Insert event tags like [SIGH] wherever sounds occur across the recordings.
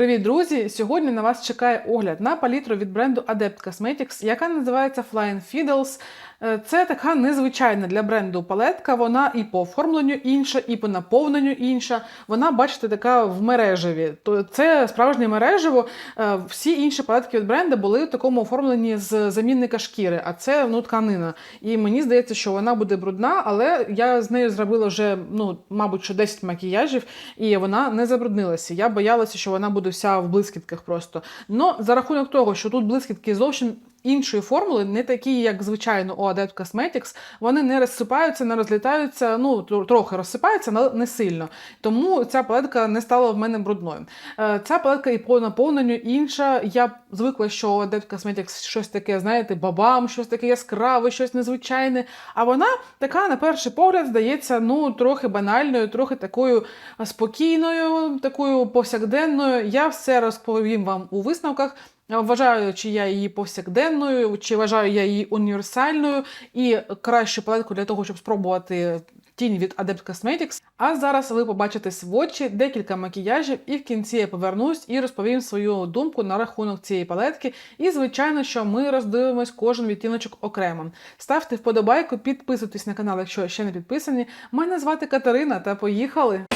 Привіт, друзі! Сьогодні на вас чекає огляд на палітру від бренду Adept Cosmetics, яка називається Flying Fiddles. Е, Це така незвичайна для бренду палетка. Вона і по оформленню інша, і по наповненню інша. Вона, бачите, така в мережеві. Це справжнє мережево. Е, Всі інші палетки від бренду були в такому оформленні з замінника шкіри, а це ну, тканина. І мені здається, що вона буде брудна, але я з нею зробила вже, ну, мабуть, що 10 макіяжів, і вона не забруднилася. Я боялася, що вона буде вся в блискітках просто. Но за рахунок того, що тут блискітки зовсім іншої формули, не такі, як звичайно у Adept Cosmetics, вони не розсипаються, не розлітаються, ну трохи розсипаються, але не сильно. Тому ця палетка не стала в мене брудною. Е, Ця палетка і по наповненню інша. Я звикла, що у Adept Cosmetics щось таке, знаєте, бабам, щось таке яскраве, щось незвичайне. А вона така, на перший погляд, здається, ну трохи банальною, трохи такою спокійною, такою повсякденною. Я все розповім вам у висновках. Вважаю, чи я її повсякденною, чи вважаю я її універсальною і кращу палетку для того, щоб спробувати тінь від Adept Cosmetics. А зараз ви побачите сводчі, декілька макіяжів, і в кінці я повернусь і розповім свою думку на рахунок цієї палетки. І, звичайно, що ми роздивимось кожен відтіночок окремо. Ставте вподобайку, підписуйтесь на канал, якщо ще не підписані. Мене звати Катерина, та поїхали!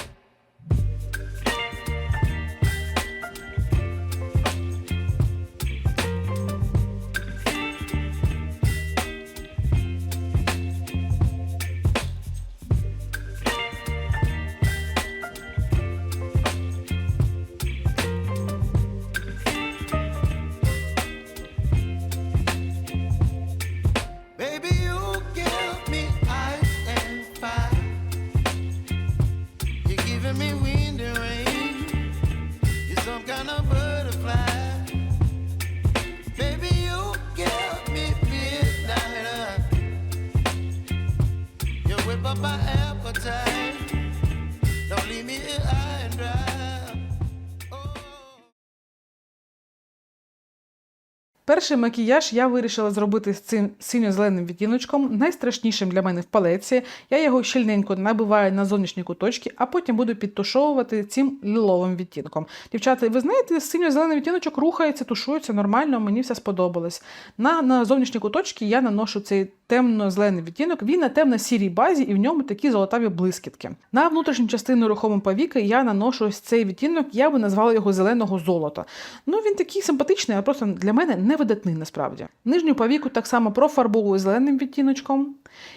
Перший макіяж я вирішила зробити з цим синьо-зеленим відтіночком, найстрашнішим для мене в палеці. Я його щільненько набиваю на зовнішні куточки, а потім буду підтушовувати цим ліловим відтінком. Дівчата, ви знаєте, синьо-зелений відтіночок рухається, тушується нормально, мені все сподобалось. На, на зовнішні куточки я наношу цей темно-зелений відтінок. Він на темно-сірій базі і в ньому такі золотаві блискітки. На внутрішню частину рухомого повіки я наношу ось цей відтінок, я би назвала його зеленого золота. Ну він такий симпатичний, а просто для мене не видатний насправді. Нижню повіку так само профарбовую зеленим відтіночком.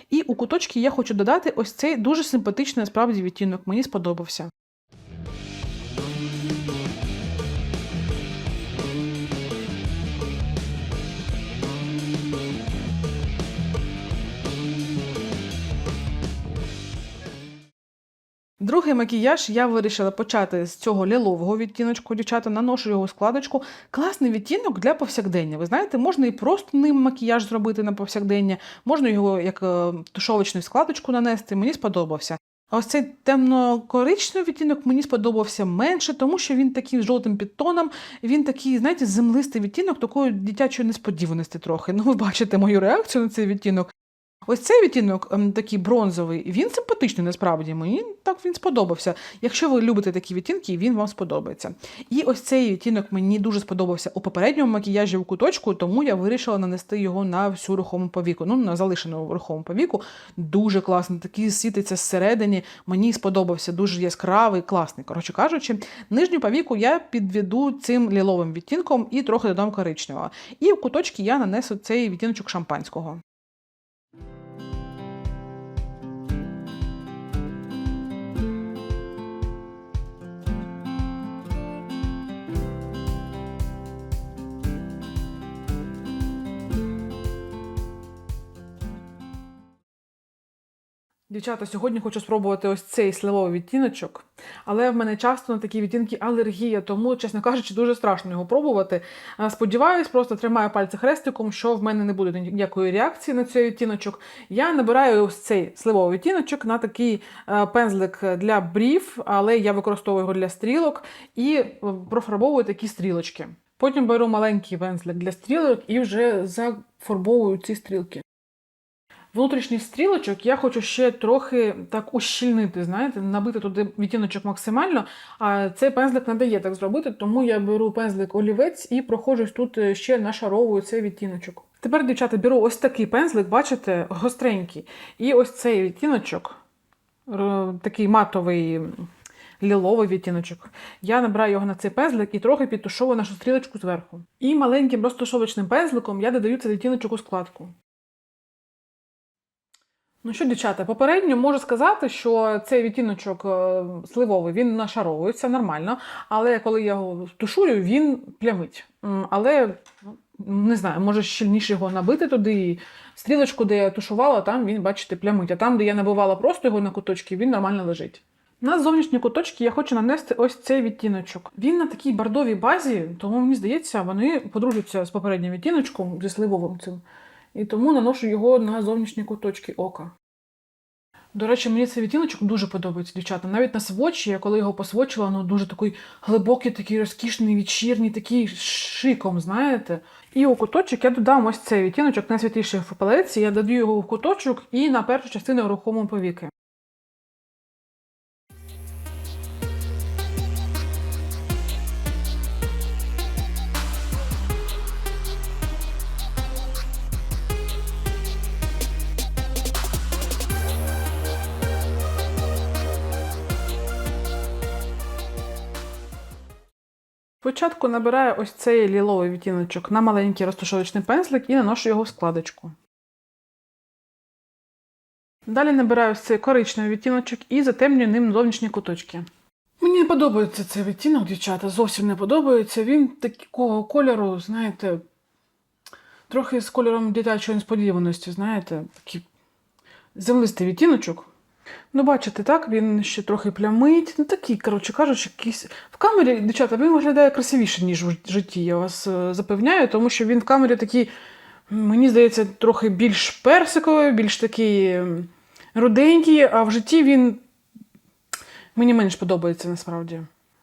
І у куточки я хочу додати ось цей дуже симпатичний насправді відтінок. Мені сподобався. Другий макіяж я вирішила почати з цього лілового відтіночку. Дівчата, наношу його складочку. Класний відтінок для повсякдення. Ви знаєте, можна і просто ним макіяж зробити на повсякдення, можна його як е, тушовочну складочку нанести. Мені сподобався. А ось цей темно-коричневий відтінок мені сподобався менше, тому що він такий жовтим підтоном. Він такий, знаєте, землистий відтінок, такої дитячої несподіваності трохи. Ну, ви бачите мою реакцію на цей відтінок. Ось цей відтінок ем, такий бронзовий, він симпатичний насправді. Мені так він сподобався. Якщо ви любите такі відтінки, він вам сподобається. І ось цей відтінок мені дуже сподобався у попередньому макіяжі у куточку, тому я вирішила нанести його на всю рухому повіку. Ну, на залишену рухому повіку. Дуже класно, такий світиться зсередині. Мені сподобався, дуже яскравий, класний. Коротше кажучи, нижню повіку я підведу цим ліловим відтінком і трохи додам коричневого. І в куточки я нанесу цей відтіночок шампанського. Дівчата, сьогодні хочу спробувати ось цей сливовий відтіночок, але в мене часто на такі відтінки алергія, тому, чесно кажучи, дуже страшно його пробувати. Сподіваюсь, просто тримаю пальці хрестиком, що в мене не буде ніякої реакції на цей відтіночок. Я набираю ось цей сливовий відтіночок на такий пензлик для брів, але я використовую його для стрілок і е, профарбовую такі стрілочки. Потім беру маленький пензлик для стрілок і вже зафарбовую ці стрілки. Внутрішній стрілочок я хочу ще трохи так ущільнити, знаєте, набити туди відтіночок максимально. А цей пензлик не дає так зробити, тому я беру пензлик олівець і проходжусь тут е, ще нашаровую цей відтіночок. Тепер, дівчата, беру ось такий пензлик, бачите, гостренький. І ось цей відтіночок, такий матовий ліловий відтіночок. Я набираю його на цей пензлик і трохи підтушовую нашу стрілочку зверху. І маленьким розташовочним пензликом я додаю цей відтіночок у складку. Ну що, дівчата, попередньо можу сказати, що цей відтіночок е, сливовий він нашаровується нормально, але коли я його тушую, він плямить. Але ну, не знаю, може щільніше його набити туди. І стрілочку, де я тушувала, там він, бачите, плямить. А там, де я набивала просто його на куточки, він нормально лежить. На зовнішні куточки я хочу нанести ось цей відтіночок. Він на такій бордовій базі, тому мені здається, вони подружаться з попереднім відтіночком, зі сливовим цим. І тому наношу його на зовнішні куточки ока. До речі, мені цей відтіночок дуже подобається, дівчата. Навіть на свочі, я коли його посвочила, ну дуже такий глибокий, такий розкішний, вечірній, такий шиком, знаєте. І у куточок я додам ось цей відтіночок найсвітліший в палеці. Я додаю його в куточок і на першу частину рухому повіки. Спочатку набираю ось цей ліловий відтіночок на маленький розташовочний пензлик і наношу його в складочку. Далі набираю ось цей коричневий відтіночок і затемнюю ним зовнішні куточки. Мені не подобається цей відтінок, дівчата, зовсім не подобається. Він такого кольору, знаєте, трохи з кольором дитячої несподіваності, знаєте, такий землистий відтіночок. Ну, бачите, так, він ще трохи плямить. Ну, такий, коротше кажучи, якийсь. В камері, дівчата, він виглядає красивіше, ніж в житті, я вас е, запевняю, тому що він в камері такий, мені здається, трохи більш персиковий, більш такий руденький, а в житті він мені менш подобається насправді.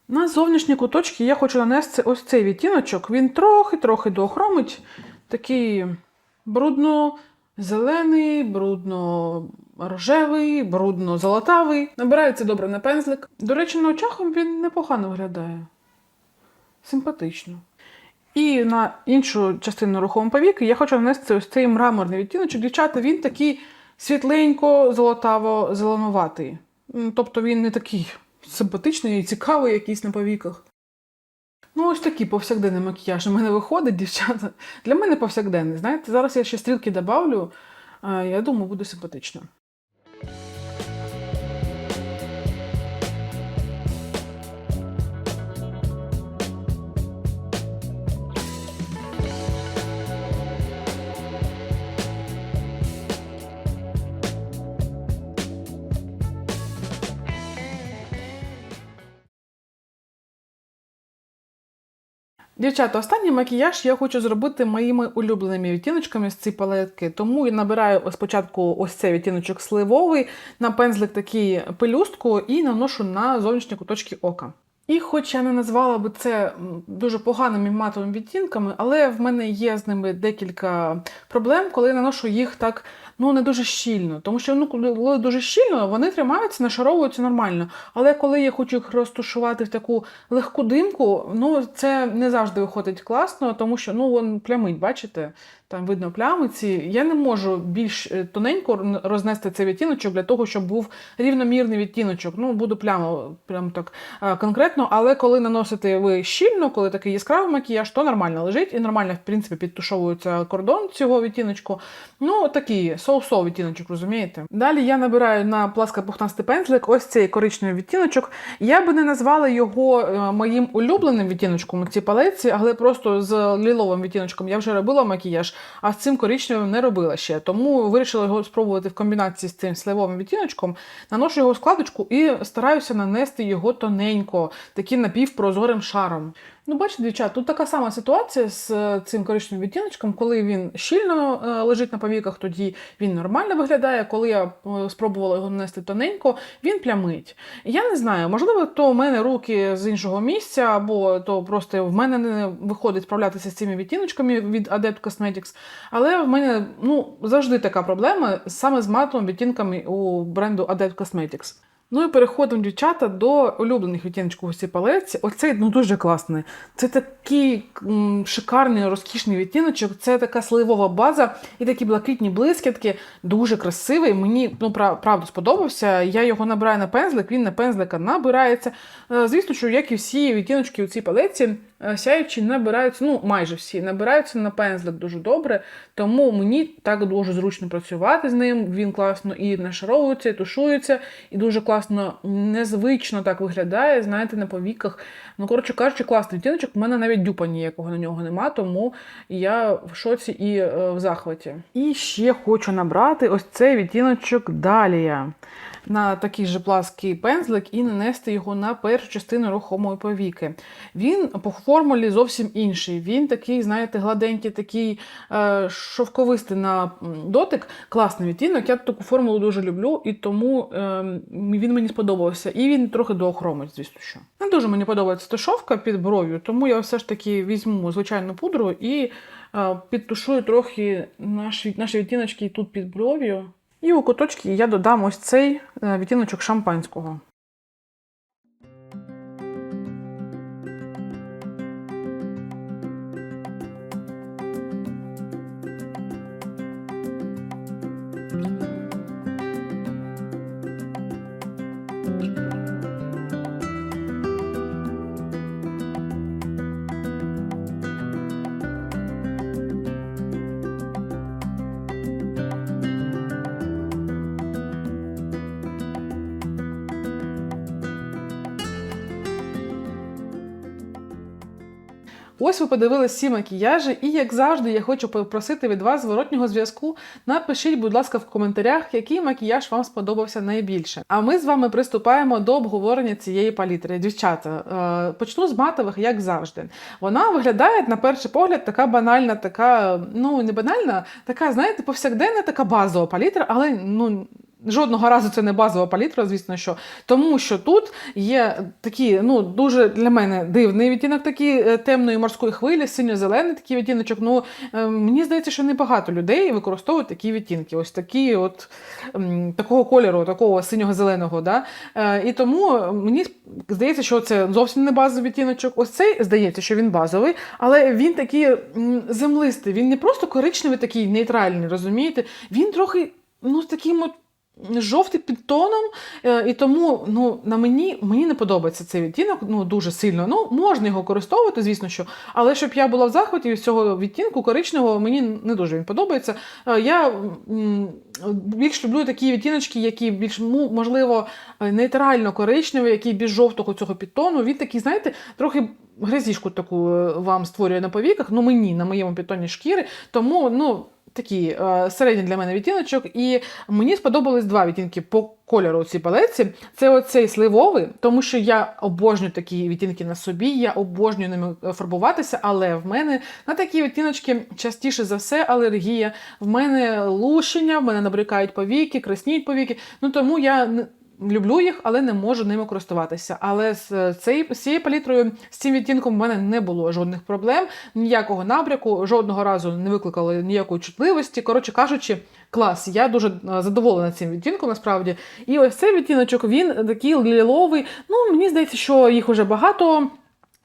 На зовнішні куточки я хочу нанести ось цей відтіночок. Він трохи-трохи доохромить. Такий брудно-зелений, брудно-рожевий, брудно-золотавий. Набирається добре на пензлик. До речі, на очах він непогано виглядає. Симпатично. І на іншу частину рухомого повіки я хочу нанести ось цей мраморний відтіночок. Дівчата, він такий світленько-золотаво-зеленуватий. Тобто він не такий симпатичний і цікавий якийсь на повіках. Ну, ось такий повсякденний макіяж у мене виходить, дівчата. Для мене повсякденний. Знаєте, зараз я ще стрілки добавлю. Я думаю, буде симпатично. Дівчата, останній макіяж я хочу зробити моїми улюбленими відтіночками з цієї палетки. Тому я набираю спочатку ось цей відтіночок сливовий, на пензлик такий пелюстку і наношу на зовнішні куточки ока. І хоч я не назвала би це дуже поганими матовими відтінками, але в мене є з ними декілька проблем, коли я наношу їх так ну не дуже щільно. Тому що ну, коли дуже щільно, вони тримаються, нашаровуються нормально. Але коли я хочу їх розташувати в таку легку димку, ну це не завжди виходить класно, тому що ну він плямить, бачите? Там видно плями ці. Я не можу більш е, тоненько рознести цей відтіночок для того, щоб був рівномірний відтіночок. Ну, буду прямо, прямо так е, конкретно. Але коли наносите ви щільно, коли такий яскравий макіяж, то нормально лежить і нормально, в принципі, підтушовується кордон цього відтіночку. Ну, такий соусовий відтіночок, розумієте? Далі я набираю на пласкопухнастий пензлик ось цей коричневий відтіночок. Я би не назвала його е, моїм улюбленим відтіночком у цій палеці, але просто з ліловим відтіночком я вже робила макіяж, а з цим коричневим не робила ще. Тому вирішила його спробувати в комбінації з цим сливовим відтіночком. Наношу його складочку і стараюся нанести його тоненько. таким напівпрозорим шаром. Ну, бачите, дівчат, тут така сама ситуація з е, цим коричневим відтіночком, коли він щільно е, лежить на повіках, тоді він нормально виглядає. Коли я е, спробувала його нанести тоненько, він плямить. Я не знаю, можливо, то в мене руки з іншого місця, або то просто в мене не виходить справлятися з цими відтіночками від Adept Cosmetics. Але в мене ну, завжди така проблема саме з матовими відтінками у бренду Adept Cosmetics. Ну і переходимо, дівчата, до улюблених відтіночків у цій палеці. Оцей ну дуже класний. Це такий м, шикарний, розкішний відтіночок. Це така сливова база і такі блакитні блискітки. Дуже красивий. Мені ну пра- правда сподобався. Я його набираю на пензлик, він на пензлика набирається. Е, Звісно, що як і всі відтіночки у цій палеці, сяючі набираються, ну майже всі набираються на пензлик дуже добре. Тому мені так дуже зручно працювати з ним. Він класно і нашаровується, і тушується, і дуже класно, незвично так виглядає, знаєте, на повіках. Ну, коротше кажучи, класний відтіночок. У мене навіть дюпа ніякого на нього нема, тому я в шоці і е, в захваті. І ще хочу набрати ось цей відтіночок Далія на такий же плаский пензлик і нанести його на першу частину рухомої повіки. Він по формулі зовсім інший. Він такий, знаєте, гладенький, такий е, шовковистий на дотик. Класний відтінок. Я таку формулу дуже люблю, і тому е, він мені сподобався. І він трохи доохромить, звісно що. Не дуже мені подобається тушовка під бров'ю, тому я все ж таки візьму звичайну пудру і е, підтушую трохи наші, наші відтіночки тут під бров'ю. І у куточки я додам ось цей е, відтіночок шампанського. Ось ви подивилися всі макіяжі, і як завжди, я хочу попросити від вас зворотнього зв'язку. Напишіть, будь ласка, в коментарях, який макіяж вам сподобався найбільше. А ми з вами приступаємо до обговорення цієї палітри. Дівчата, е, почну з матових, як завжди. Вона виглядає на перший погляд така банальна, така, ну не банальна, така, знаєте, повсякденна, така базова палітра, але ну. Жодного разу це не базова палітра, звісно, що тому що тут є такі, ну дуже для мене дивний відтінок такий е, темної морської хвилі, синьо-зелений такий відтіночок. Ну е, мені здається, що небагато людей використовують такі відтінки. Ось такі, от такого кольору, такого синього-зеленого. Да? Е, І тому мені здається, що це зовсім не базовий відтіночок. Ось цей здається, що він базовий, але він такий землистий. Він не просто коричневий, такий нейтральний, розумієте? Він трохи ну, таким от жовтий підтоном, е, і тому ну, на мені мені не подобається цей відтінок ну, дуже сильно. Ну, можна його використовувати, звісно, що. Але щоб я була в захваті від цього відтінку коричневого, мені не дуже він подобається. Е, Я більш люблю такі відтіночки, які більш ну, можливо нейтрально коричневі, які більш жовтого цього підтону. Він такий, знаєте, трохи. Грязішку таку е, вам створює на повіках, ну мені на моєму підтоні шкіри, тому ну такий е, середній для мене відтіночок. І мені сподобались два відтінки по кольору у цій палеці. Це оцей сливовий, тому що я обожнюю такі відтінки на собі, я обожнюю ними фарбуватися, але в мене на такі відтіночки частіше за все алергія. В мене лущення, в мене набрикають повіки, красніють повіки. Ну тому я Люблю їх, але не можу ними користуватися. Але з цей- з цією палітрою, з цим відтінком в мене не було жодних проблем, ніякого набряку, жодного разу не викликали ніякої чутливості. Коротше кажучи, клас. Я дуже е, задоволена цим відтінком, насправді. І ось цей відтіночок, він такий ліловий. Ну, мені здається, що їх уже багато.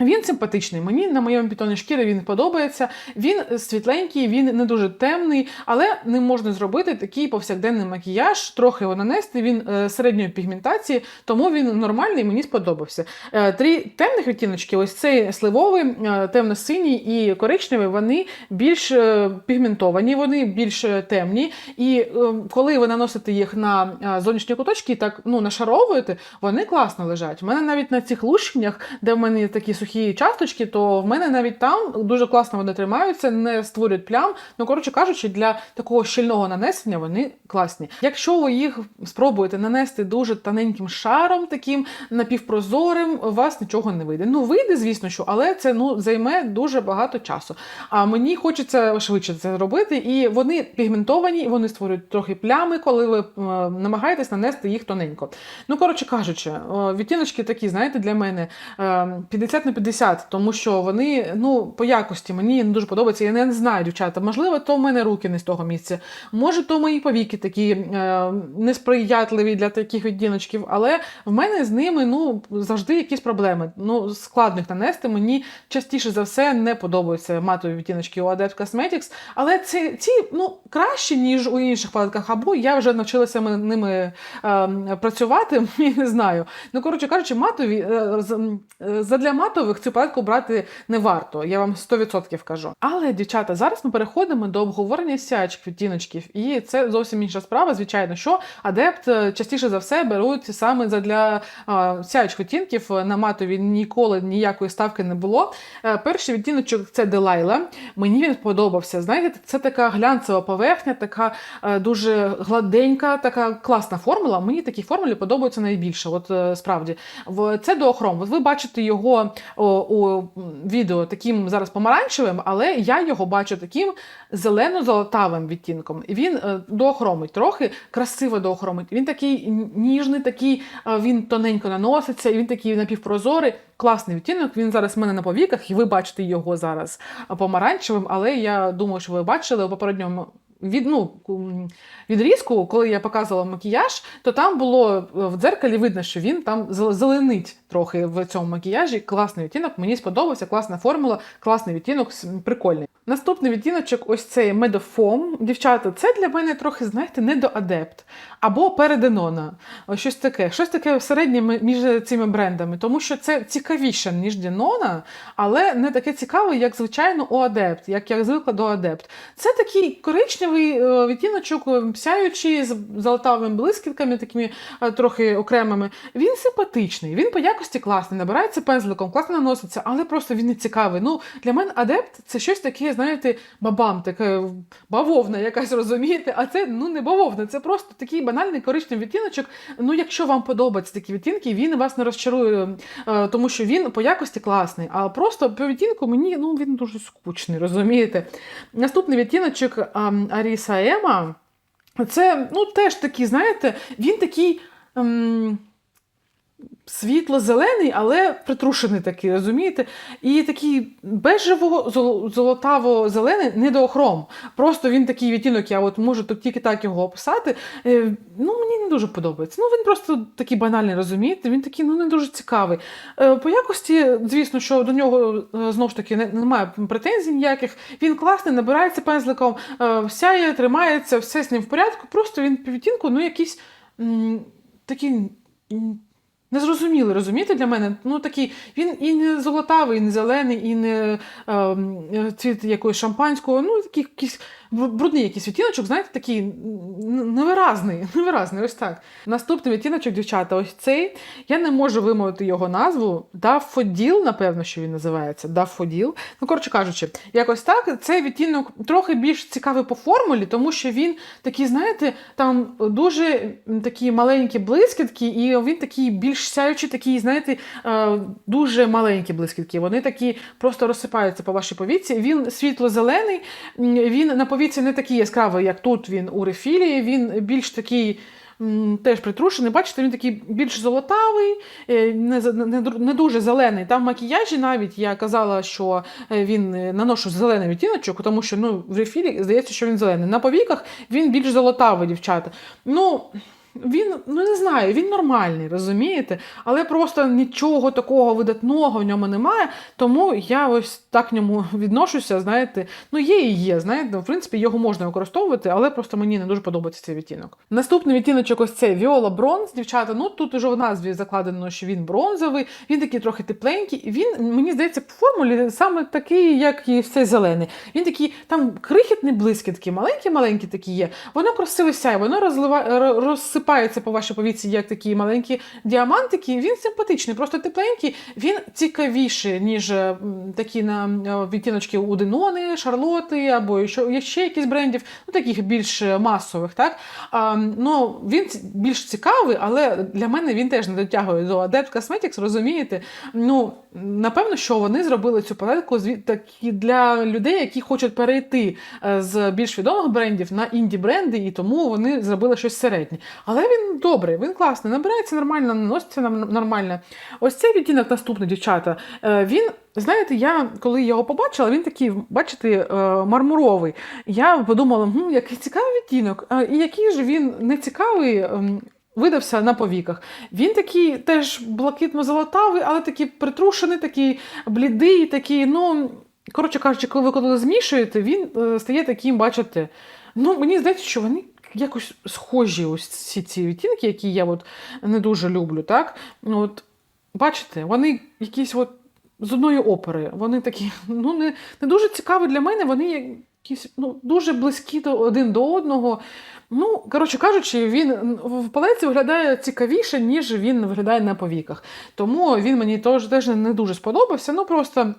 Він симпатичний. Мені на моєму пітоні шкіри він подобається. Він світленький, він не дуже темний, але не можна зробити такий повсякденний макіяж, трохи його нанести. Він е, середньої пігментації, тому він нормальний, мені сподобався. Е, три темних відтіночки, ось цей сливовий, е, темно-синій і коричневий, вони більш е, пігментовані, вони більш е, темні. І е, коли ви наносите їх на е, зовнішні куточки так ну, нашаровуєте, вони класно лежать. У мене навіть на цих лущеннях, де в мене є такі сухі сухі часточки, то в мене навіть там дуже класно вони тримаються, не створюють плям. Ну, коротше кажучи, для такого щільного нанесення вони класні. Якщо ви їх спробуєте нанести дуже тоненьким шаром, таким напівпрозорим, у вас нічого не вийде. Ну, вийде, звісно, що, але це ну, займе дуже багато часу. А мені хочеться швидше це робити, і вони пігментовані, вони створюють трохи плями, коли ви е, намагаєтесь нанести їх тоненько. Ну, коротше кажучи, відтіночки такі, знаєте, для мене е, 50 на 50, тому що вони ну, по якості мені не дуже подобаються. Я не знаю, дівчата. Можливо, то в мене руки не з того місця. Може, то мої повіки такі е, несприятливі для таких відтіночків, але в мене з ними ну, завжди якісь проблеми. Ну, складно їх нанести. Мені частіше за все не подобаються матові відтіночки у Adept Cosmetics, але ці, ці ну, кращі, ніж у інших палетках, або я вже навчилася ними е, працювати, [LAUGHS] я не знаю. Ну, коротше кажучи, матові, е, е, задля матових цю палетку брати не варто, я вам 100% кажу. Але, дівчата, зараз ми переходимо до обговорення сячих відтіночків, і це зовсім інша справа. Звичайно, що адепт е, частіше за все беруть саме задля е, сяючих відтінків. На матові ніколи ніякої ставки не було. Е, перший відтіночок це Делайла. Мені він сподобався. Знаєте, це така глянцева поверхня, така дуже гладенька, така класна формула. Мені такі формулі подобаються найбільше. От справді, в це. От ви бачите його о, у відео таким зараз помаранчевим, але я його бачу таким зелено-золотавим відтінком. І він е, доохромить, трохи красиво доохромить. Він такий ніжний, такий, е, він тоненько наноситься, і він такий напівпрозорий. Класний відтінок. Він зараз в мене на повіках, і ви бачите його зараз помаранчевим, але я думаю, що ви бачили у попередньому. Від, ну, відрізку, коли я показувала макіяж, то там було е, в дзеркалі видно, що він там зеленить трохи в цьому макіяжі. Класний відтінок, мені сподобався, класна формула, класний відтінок, прикольний. Наступний відтіночок, ось цей медофом. Дівчата, це для мене трохи, знаєте, не до або переденона. Щось таке, щось таке середнє між цими брендами, тому що це цікавіше, ніж Дінона, але не таке цікаве, як звичайно у адепт, як я звикла до адепт. Це такий коричневий е, відтіночок, е, сяючий з золотавими блискітками, такими е, трохи окремими. Він симпатичний, він по якості класний, набирається пензликом, класно наноситься, але просто він не цікавий. Ну, для мене адепт це щось таке, знаєте, бабам, таке бавовна якась, розумієте? А це ну не бавовна, це просто такий банальний коричневий відтіночок. Ну, якщо вам подобаються такі відтінки, він вас не розчарує, е, тому що він по якості класний. А просто по відтінку мені ну, він дуже скучний, розумієте? Наступний відтіночок Аріса Ема. Це ну, теж такий, знаєте, він такий. ем, Світло-зелений, але притрушений такий, розумієте? І такий бежево-золотаво-зелений недоохром. Просто він такий відтінок, я от можу тільки так його описати. Е, ну, мені не дуже подобається. Ну, він просто такий банальний, розумієте? Він такий ну, не дуже цікавий. Е, по якості, звісно, що до нього е, знову ж таки немає претензій ніяких. Він класний, набирається пензликом, сяє, тримається, все з ним в порядку. Просто він по відтінку, ну, якийсь такий. Незрозумілий, розумієте, для мене. Ну такий, він і не золотавий, і не зелений, і не е, цвіт якогось шампанського. Ну, такий якийсь брудний якийсь відтіночок, знаєте, такий невиразний. [LAUGHS] Невиразний, ось так. Наступний відтіночок, дівчата, ось цей. Я не можу вимовити його назву. Дафоділ, напевно, що він називається. Дафоділ. Ну, коротше кажучи, якось так. Цей відтінок трохи більш цікавий по формулі, тому що він такий, знаєте, там дуже такі маленькі блискітки, і він такий більш сяючий, такий, знаєте, е, дуже маленькі блискітки. Вони такі просто розсипаються по вашій повіці. Він світло-зелений, він на повіці не такий яскравий, як тут він у рефілії. Він більш такий. Теж притрушений, бачите, він такий більш золотавий, е, не, не, не дуже зелений. Там в макіяжі навіть я казала, що е, він е, наношу зелений відтіночок, тому що ну, в рефілі здається, що він зелений. На повіках він більш золотавий, дівчата. Ну, він, ну не знаю, він нормальний, розумієте? Але просто нічого такого видатного в ньому немає. Тому я ось так ньому відношуся. Знаєте, ну є і є. Знаєте, в принципі, його можна використовувати, але просто мені не дуже подобається цей відтінок. Наступний відтіночок ось цей Viola Bronze, дівчата. Ну тут уже в назві закладено, що він бронзовий, він такий трохи тепленький. і Він, мені здається, по формулі саме такий, як і все зелений. Він такий там крихітний блискітки, маленькі-маленькі такі є. Воно красиво сяє, воно розлива... р- розсипається по вашій повіці як такі маленькі діамантики. Він симпатичний, просто тепленький. Він цікавіший, ніж такі на е, відтіночки у Денони, Шарлоти або ще якісь брендів, ну таких більш масових. Так? А, ну, він більш цікавий, але для мене він теж не дотягує до Adept Cosmetics, розумієте? Ну, напевно, що вони зробили цю палетку для людей, які хочуть перейти е, з більш відомих брендів на інді бренди, і тому вони зробили щось середнє. Але він добрий, він класний, набирається нормально, наноситься нормально. Ось цей відтінок наступний, дівчата. е, Він, знаєте, я коли його побачила, він такий, бачите, е, мармуровий. Я подумала, «Гм, який цікавий відтінок. І який же він не цікавий. ем, Видався на повіках. Він такий теж блакитно-золотавий, але такий притрушений, такий блідий, такий, ну, коротше кажучи, коли ви коли змішуєте, він е, стає таким, бачите. Ну, мені здається, що вони якось схожі, ось ці, ці відтінки, які я от не дуже люблю. Так? От, бачите, вони якісь от з одної опери. Вони такі, ну, не, не дуже цікаві для мене, вони якісь ну, дуже близькі до, один до одного. Ну, коротше кажучи, він в палеці виглядає цікавіше, ніж він виглядає на повіках. Тому він мені теж не дуже сподобався. Ну просто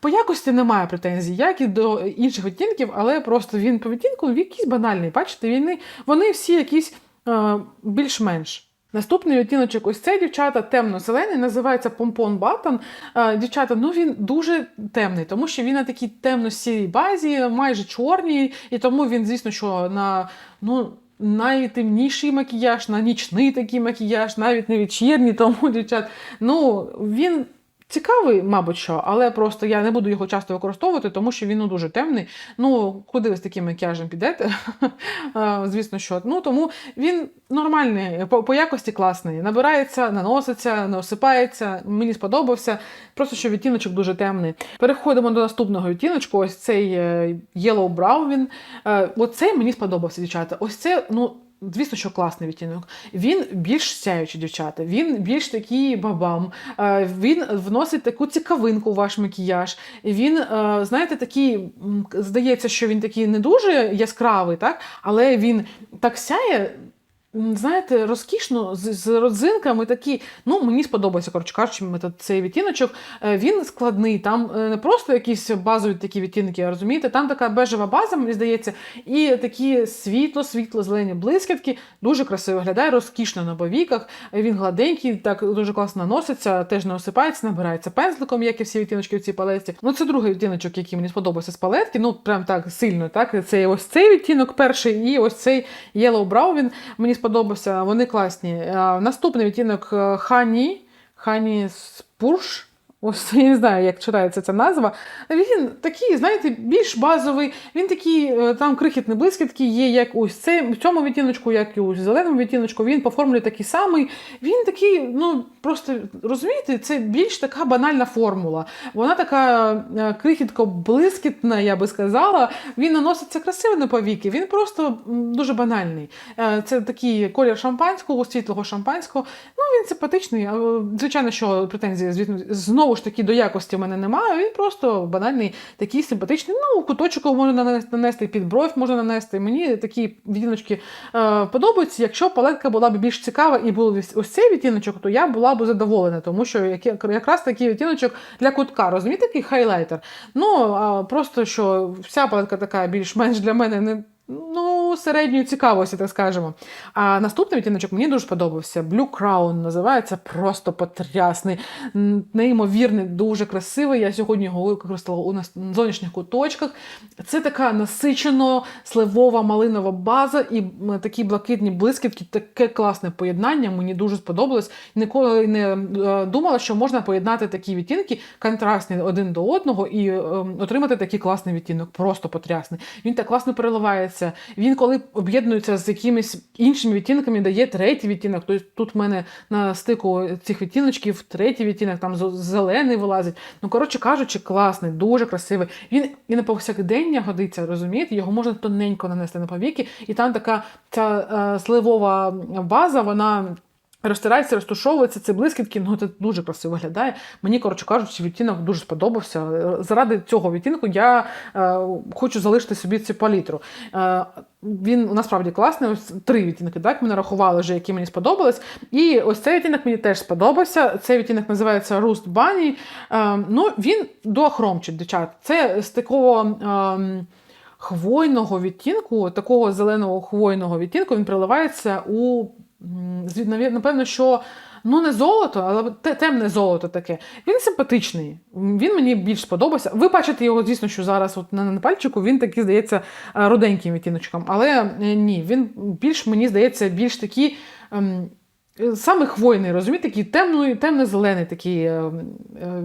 по якості немає претензій, як і до інших відтінків, але просто він по відтінку він якийсь банальний. Бачите, вони, вони всі якісь е, більш-менш. Наступний відтіночок, ось цей дівчата темно-зелений, називається Помпон Баттон. Е, Дівчата, ну він дуже темний, тому що він на такій темно-сірій базі, майже чорній, і тому він, звісно, що на ну, найтемніший макіяж, на нічний такий макіяж, навіть не вечірній, [LAUGHS] тому дівчат. Ну, він цікавий, мабуть, що, але просто я не буду його часто використовувати, тому що він ну, дуже темний. Ну, куди ви з таким макіяжем підете? [LAUGHS] Звісно, що. Ну, тому він нормальний, по, по якості класний. Набирається, наноситься, не осипається. Мені сподобався. Просто що відтіночок дуже темний. Переходимо до наступного відтіночку. Ось цей е, Yellow Brown. Він. Е, Оцей мені сподобався, дівчата. Ось це, ну. Звісно, що класний відтінок. Він більш сяючий, дівчата. Він більш такий бабам. Е, Він вносить таку цікавинку у ваш макіяж. Він, е, знаєте, такий, здається, що він такий не дуже яскравий, так? але він так сяє. Знаєте, розкішно, з, з родзинками такі. Ну, мені сподобається, коротше кажучи, цей відтіночок. Е, Він складний, там е, не просто якісь базові такі відтінки, розумієте? Там така бежева база, мені здається, і такі світло, світло, зелені блискітки. Дуже красиво виглядає, розкішно на повіках. Е, Він гладенький, так дуже класно наноситься, теж не осипається, набирається пензликом, як і всі відтіночки в цій палеті. Ну, це другий відтіночок, який мені сподобався з палетки. Ну, прям так сильно. Так? Це ось цей відтінок перший, і ось цей Yellow Brow, він мені сподобався. Вони класні. Е, Наступний відтінок Хані, Хані Honey Spurge. Ось [LAUGHS] я не знаю, як читається ця назва. Він такий, знаєте, більш базовий. Він такий, е, там крихітні блискітки є, як ось цей, в цьому відтіночку, як і у зеленому відтіночку. Він по формулі такий самий. Він такий, ну просто розумієте, це більш така банальна формула. Вона така е, крихітко блискітна, я би сказала. Він наноситься красиво на повіки. Він просто дуже банальний. Е, Це такий колір шампанського, світлого шампанського. Ну, він симпатичний. Звичайно, що претензії звісно, знову ж таки до якості в мене немає. Він просто банальний, такий симпатичний. Ну, куточок можна нанести- під бровь можна нанести. Мені такі відтіночки е, подобаються. Якщо палетка була б більш цікава і був ось цей відтіночок, то я була б задоволена, тому що якраз такий відтіночок для кутка, розумієте, такий хайлайтер. Ну, а просто що вся палетка така більш-менш для мене не. Ну, середньої цікавості, так скажемо. А наступний відтіночок мені дуже сподобався. Blue Crown називається просто потрясний, неймовірний, дуже красивий. Я сьогодні його використала у зовнішніх куточках. Це така насичено сливова малинова база і такі блакитні блискітки, таке класне поєднання. Мені дуже сподобалось. Ніколи не е, думала, що можна поєднати такі відтінки контрастні один до одного і е, отримати такий класний відтінок. Просто потрясний. Він так класно переливається. Він, коли об'єднується з якимись іншими відтінками, дає третій відтінок. Тобто тут в мене на стику цих відтіночків третій відтінок, там зелений вилазить. Ну, коротше кажучи, класний, дуже красивий. Він і на повсякдення годиться, розумієте? Його можна тоненько нанести на повіки, і там така ця е, сливова база, вона. Розтирається, розтушовується, це блискітки, ну це дуже красиво виглядає. Мені, коротше кажучи, відтінок дуже сподобався. Е, Заради цього відтінку я е, хочу залишити собі цю палітру. Е, він насправді класний. Ось три відтінки, так ми нарахували вже, які мені сподобались. І ось цей відтінок мені теж сподобався. Цей відтінок називається Rust Bunny. Е, ну, він дуахромчик, дівчат. Це з такого. ем, Хвойного відтінку, такого зеленого хвойного відтінку, він приливається у напевно, що ну не золото, але темне золото таке. Він симпатичний. Він мені більш сподобався. Ви бачите його, звісно, що зараз от на, пальчику він такий здається е, руденьким відтіночком. Але е, ні, він більш мені здається більш такий. Саме хвойний, розумієте, такий темний, темно-зелений такий е, е,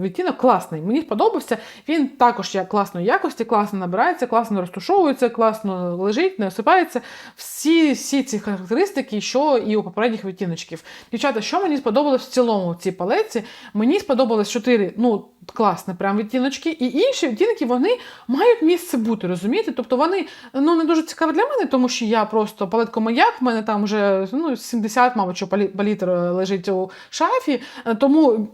відтінок класний. Мені сподобався. Він також як класної якості, класно набирається, класно розташовується, класно лежить, не осипається. Всі, всі ці характеристики, що і у попередніх відтіночків. Дівчата, що мені сподобалось в цілому в цій палеці? Мені сподобалось чотири, ну, класні прям відтіночки, і інші відтінки вони мають місце бути, розумієте? Тобто вони ну, не дуже цікаві для мене, тому що я просто палетка маяк, в мене там вже ну, 70, мабуть, що палітр е, лежить у шафі. Е, Тому,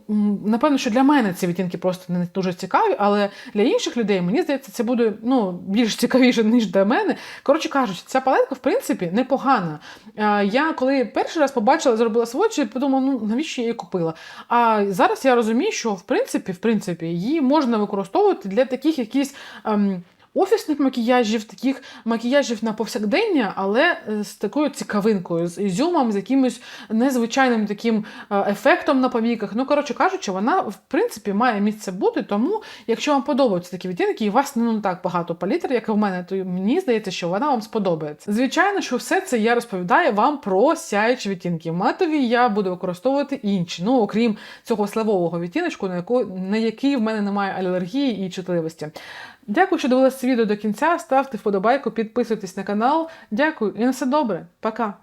напевно, що для мене ці відтінки просто не дуже цікаві, але для інших людей, мені здається, це буде ну, більш цікавіше, ніж для мене. Коротше кажучи, ця палетка, в принципі, непогана. Е, Я коли перший раз побачила, зробила сводчі, подумала, ну навіщо я її купила? А зараз я розумію, що в принципі, в принципі, її можна використовувати для таких якісь. Ем, Офісних макіяжів, таких макіяжів на повсякдення, але е, з такою цікавинкою, з ізюмом, з якимось незвичайним таким е, ефектом на повіках. Ну, коротше кажучи, вона в принципі має місце бути. Тому, якщо вам подобаються такі відтінки, і у вас ну, не так багато палітр, як і в мене, то мені здається, що вона вам сподобається. Звичайно, що все це я розповідаю вам про сяючі відтінки. Матові я буду використовувати інші, ну окрім цього сливового відтіночку, на, який в мене немає алергії і чутливості. Дякую, що дивилися відео до кінця. Ставте вподобайку, підписуйтесь на канал. Дякую і на все добре. Пока!